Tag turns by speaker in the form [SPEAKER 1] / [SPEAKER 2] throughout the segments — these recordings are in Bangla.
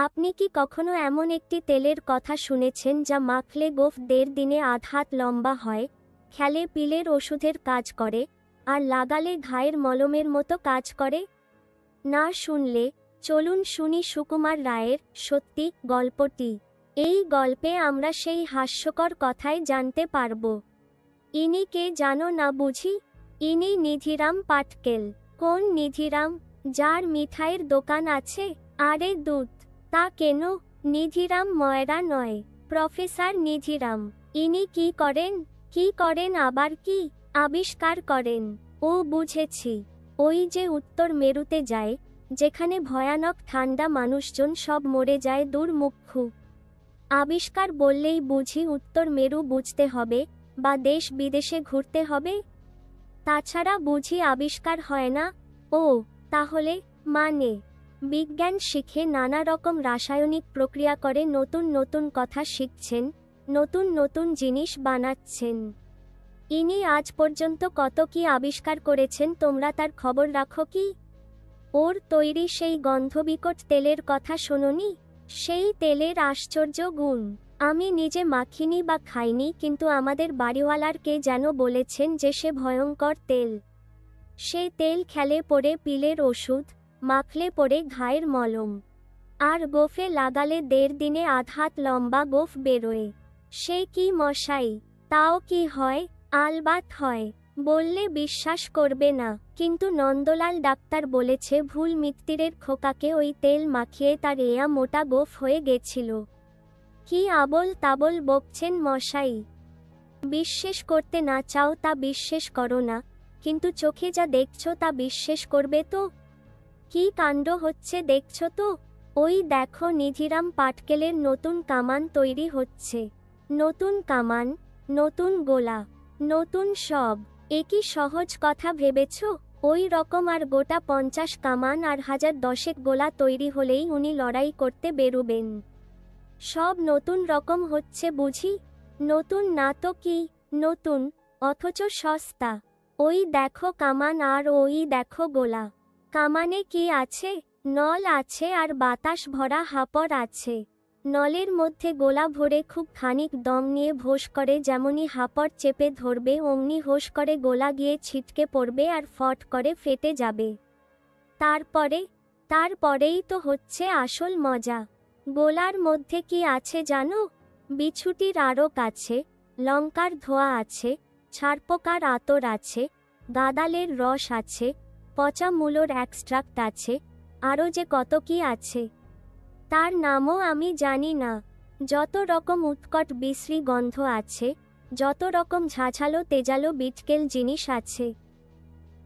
[SPEAKER 1] আপনি কি কখনো এমন একটি তেলের কথা শুনেছেন যা মাখলে গোফ দেড় দিনে আধ হাত লম্বা হয়, খেলে পিলের ওষুধের কাজ করে, আর লাগালে ঘায়ের মলমের মতো কাজ করে? না শুনলে, চলুন শুনি সুকুমার রায়ের সত্যি গল্পটি। এই গল্পে আমরা সেই হাস্যকর কথাই জানতে পারব। ইনি কে জানো না বুঝি? ইনি নিধিরাম পাটকেল। কোন নিধিরাম? যার মিঠাইয়ের দোকান আছে? আরে দুধ। তা কেন? নিধিরাম ময়রা নয়। প্রফেসর নিধিরাম, ইনি কি করেন? কি করেন আবার কি? আবিষ্কার করেন। ও বুঝেছি। ওই যে উত্তর মেরুতে যায়, যেখানে ভয়ানক ঠান্ডা মানুষজন সব মরে যায় দুর্মুক্ষু আবিষ্কার বললেই বুঝি উত্তর মেরু বুঝতে হবে, বা দেশ বিদেশে ঘুরতে হবে? তাছাড়া বুঝি আবিষ্কার হয় না। ও, তাহলে মানে? বিজ্ঞান শিখে নানা রকম রাসায়নিক প্রক্রিয়া করে নতুন নতুন কথা শিখছেন, নতুন নতুন জিনিস বানাচ্ছেন। ইনি আজ পর্যন্ত কত কি আবিষ্কার করেছেন তোমরা তার খবর রাখো কি? ওর তৈরি সেই গন্ধবিকট তেলের কথা শোনোনি? সেই তেলের আশ্চর্য গুণ। আমি নিজে মাখিনি বা খাইনি, কিন্তু আমাদের বাড়িওয়ালার কে যেন বলেছেন যে সে ভয়ঙ্কর তেল। সেই তেল খেলে পড়ে পিলের ওষুধ মাখলে পড়ে ঘায়ের মলম। আর গোফে লাগালে দেড় দিনে আধাত লম্বা গোফ বেরোয়। সে কি মশাই, তাও কি হয়, আলবাত হয়, বললে বিশ্বাস করবে না। কিন্তু নন্দলাল ডাক্তার বলেছে ভুল মিত্তিরের খোকাকে ওই তেল মাখিয়ে তার এয়া মোটা গোফ হয়ে গেছিল। কি আবল তাবল বকছেন মশাই। বিশ্বাস করতে না চাও তা বিশ্বাস করো না, কিন্তু চোখে যা দেখছ তা বিশ্বাস করবে তো? কি কাণ্ড হচ্ছে দেখছ তো? ওই দেখো নিধিরাম পাটকেলের নতুন কামান তৈরি হচ্ছে। নতুন কামান, নতুন গোলা, নতুন সব, এ কি সহজ কথা ভেবেছ? ওই রকম আর গোটা পঞ্চাশ কামান আর হাজার দশেক গোলা তৈরি হলেই উনি লড়াই করতে বেরুবেন। সব নতুন রকম হচ্ছে বুঝি? নতুন না তো কি? নতুন, অথচ সস্তা। ওই দেখো কামান আর ওই দেখো গোলা। কামানে কি আছে? নল আছে আর বাতাস ভরা হাপড় আছে। নলের মধ্যে গোলা ভরে খুব খানিক দম নিয়ে ভোস করে যেমনই হাপড় চেপে ধরবে, অমনি হোস করে গোলা গিয়ে ছিটকে পড়বে আর ফট করে ফেটে যাবে। তারপরে? তারপরেই তো হচ্ছে আসল মজা। গোলার মধ্যে কি আছে জানো? বিছুটির আরক আছে, লঙ্কার ধোয়া আছে, ছারপোকার আতর আছে, গাদালের রস আছে পচা মূলোর এক্সট্রাক্ট আছে, আরও যে কত কি আছে। তার নামও আমি জানি না। যত রকম উৎকট বিশ্রী গন্ধ আছে, যত রকম ঝাঝালো তেজালো বিটকেল জিনিস আছে।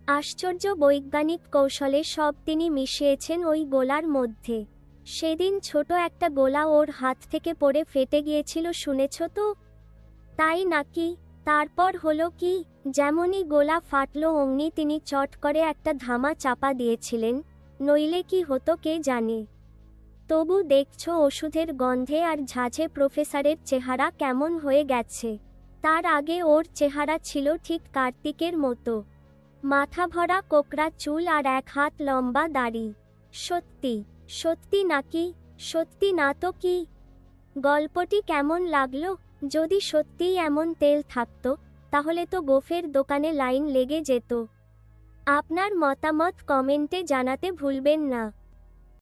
[SPEAKER 1] আশ্চর্য বৈজ্ঞানিক কৌশলে সব তিনি মিশিয়েছেন ওই গোলার মধ্যে। সেদিন ছোট একটা গোলা ওর হাত থেকে পড়ে ফেটে গিয়েছিল, শুনেছ তো? তাই নাকি? তারপর হলো কি, যেমনই গোলা ফাটলো, অমনি তিনি চট করে একটা ধামা চাপা দিয়েছিলেন, নইলে কি হতো কে জানে। তবু দেখছ ওষুধের গন্ধে আর ঝাঁঝে প্রফেসরের চেহারা কেমন হয়ে গেছে। তার আগে ওর চেহারা ছিল ঠিক কার্তিকের মতো। মাথা ভরা কোকড়া চুল আর এক হাত লম্বা দাড়ি। সত্যি সত্যি নাকি, সত্যি না তো কি? গল্পটি কেমন লাগল? যদি সত্যিই এমন তেল থাকত, তাহলে তো গোফের দোকানে লাইন লেগে যেত। আপনার মতামত কমেন্টে জানাতে ভুলবেন না।